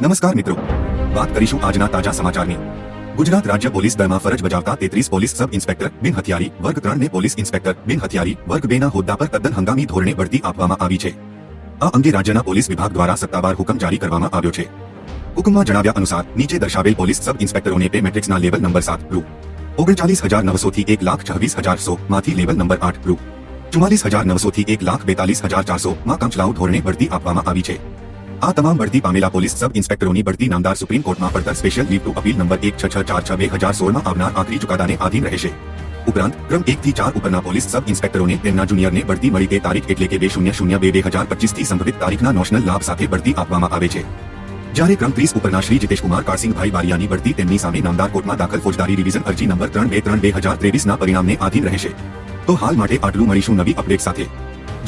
નમસ્કાર મિત્રો વાત કરીશું આજના તાજા સમાચારની ગુજરાત રાજ્ય પોલીસ દળમાં ફરજ બજાવતા તેત્રીસ પોલીસ સબ ઇન્સ્પેક્ટર બિન હથિયારી વર્ગ ત્રણ ને પોલીસ ઇન્સ્પેક્ટર બિન હથિયારી વર્ગ બે ના હોદ્દા પર તદ્દન હંગામી ધોરણે બઢતી આપવામાં આવી છે આ અંગે રાજ્યના પોલીસ વિભાગ દ્વારા સત્તાવાર હુકમ જારી કરવામાં આવ્યો છે હુકમમાં જણાવ્યા અનુસાર નીચે દર્શાવેલ પોલીસ સબ ઇન્સ્પેક્ટરોને પે મેટ્રિક્સના લેવલ નંબર સાત રૂ ઓગણચાલીસ હજાર નવસો થી એક લાખ છવ્વીસ હજાર સો માંથી લેવલ નંબર આઠ રૂ ચુમ્માલીસ હજાર નવસો થી એક લાખ બેતાલીસ હજાર ચારસો માં કામચલાઉ ધોરણે બઢતી આપવામાં આવી છે આ તમામ બઢતી પામેલા પોલીસ સબ ઇન્સ્પેક્ટરોની બઢતી નામદાર સુપ્રીમ કોર્ટમાં પડતર special leave to appeal number એક છ છ ચાર છ બે હજાર સોળમાં આવનાર આખરી ચુકાદાને આધીન રહેશે. ઉપરાંત, ક્રમ એક થી ચાર ઉપરના પોલીસ સબ ઇન્સ્પેક્ટરોને તેમના જુનિયરને બઢતી મળી તે તારીખ એટલે કે બે શૂન્ય શૂન્ય બે બે હજાર પચીસથી સંભવિત તારીખના નોશનલ લાભ સાથે બઢતી આપવામાં આવે છે. જ્યારે ક્રમ ત્રીસ ઉપરના શ્રી જીતેશકુમાર કારસિંહભાઈ બારિયાની બઢતી તેમની સામે નામદાર કોર્ટમાં દાખલ ફોજદારી રિવિઝન અરજી નંબર ત્રણ બે ત્રણ બે હજાર ત્રેવીસના પરિણામને આધીન રહેશે. તો હાલ માટે આટલું મળીશું નવી અપડેટ સાથે.